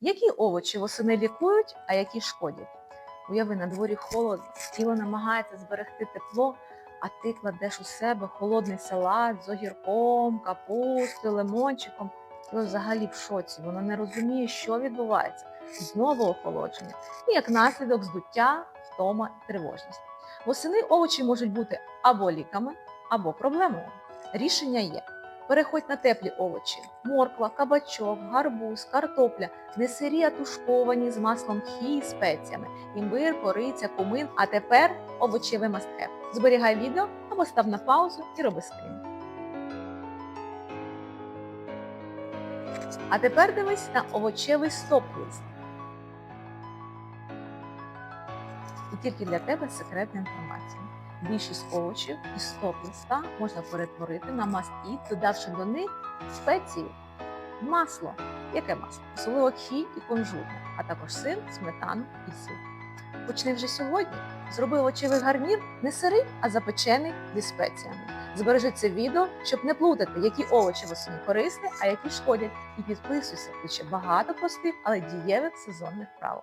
Які овочі восени лікують, а які шкодять? Уяви, на дворі холодно, тіло намагається зберегти тепло, а ти кладеш у себе холодний салат з огірком, капустою, лимончиком. Тіло взагалі в шоці, воно не розуміє, що відбувається. Знову охолодження. І як наслідок здуття, втома і тривожність. Восени овочі можуть бути або ліками, або проблемами. Рішення є. Переходь на теплі овочі: морква, кабачок, гарбуз, картопля, не сирі, а тушковані з маслом хі і спеціями, імбир, кориця, кумин. А тепер овочевий мастхев. Зберігай відео або став на паузу і роби скрін. А тепер дивись на овочевий стоп-лист. І тільки для тебе секретна інформація. Більшість овочів із стоп-листа можна перетворити на маст-іт, додавши до них спеції, масло. Яке масло? Особливо хі і кунжутне, а також сир, сметану і сир. Почни вже сьогодні. Зроби овочевий гарнір не сирий, а запечений зі спеціями. Збережи це відео, щоб не плутати, які овочі восени корисні, а які шкодять. І підписуйся, тут ще багато простих, але дієвих сезонних правил.